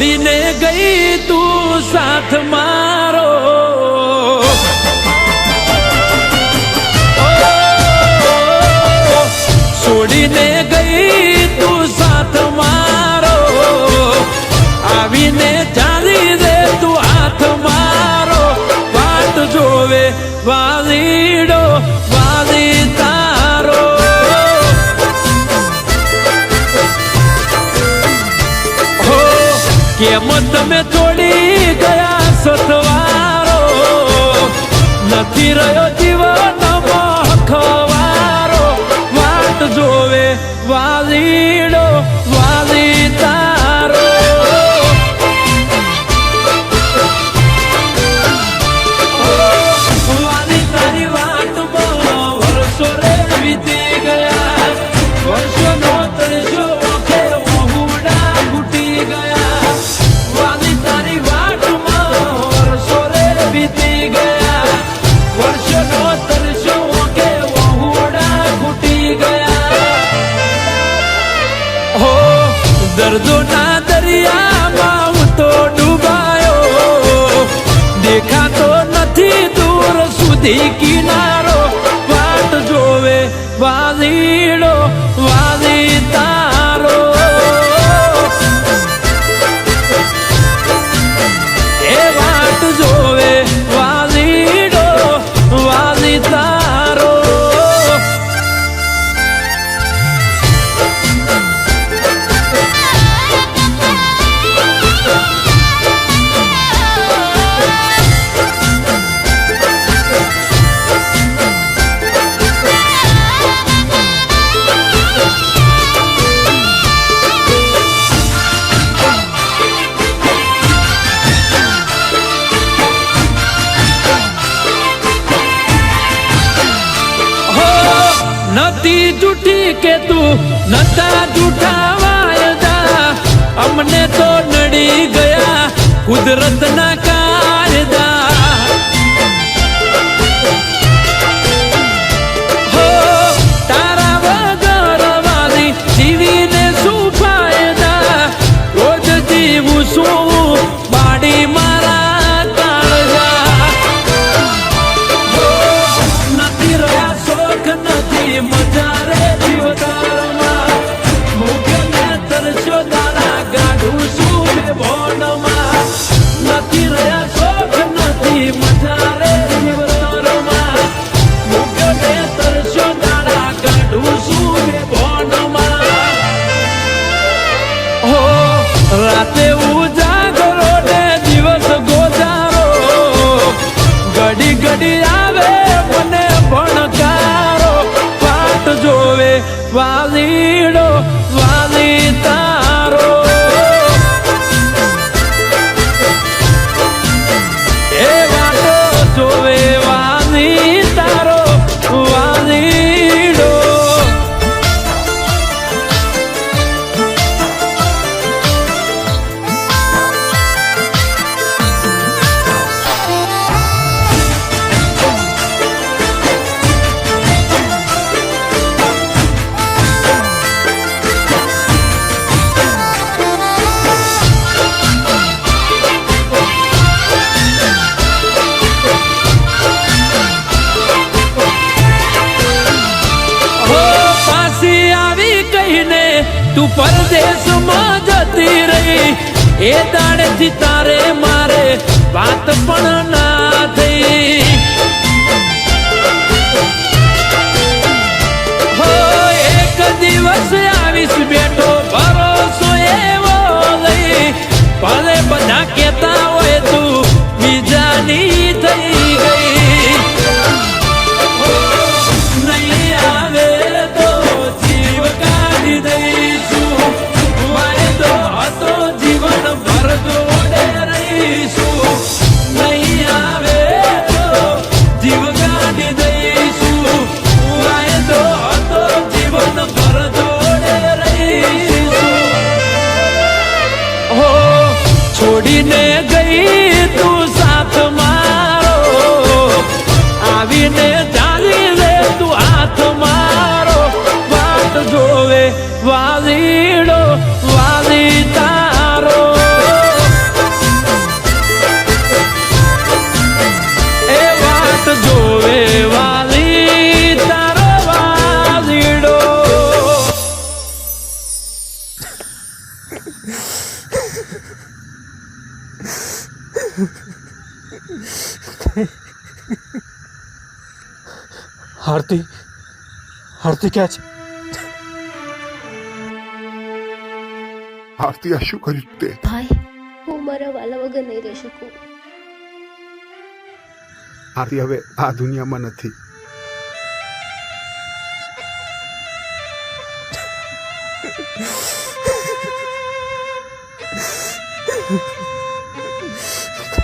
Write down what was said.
છોડીને ગઈ તું સાથ મારો છોડીને ગઈ નથી રહ્યો જીવન. દર્દોના દરિયામાં હું તો ડૂબાયો. દેખાતો નથી દૂર સુધી કિનારો. નથી જૂઠી કે તું નતા જૂઠા વાયદા અમને તો નડી ગયા કુદરતના કાયદા હો રાતે ઉજાગરો ને દિવસ ગોજારો ઘડી ઘડી આવે મને ભણકારો. પાટ જોવે વાલીડો. તું પરદેશમાં જતી રહી. એ દાડેથી તારે મારે વાત પણ ના થઈ. આરતી આરતી ક્યાં છે આરતી આ શું કર્યું તે ભાઈ હું મારા વાલા વગર નહીં રહી શકું આરતી હવે આ દુનિયામાં નથી Yeah.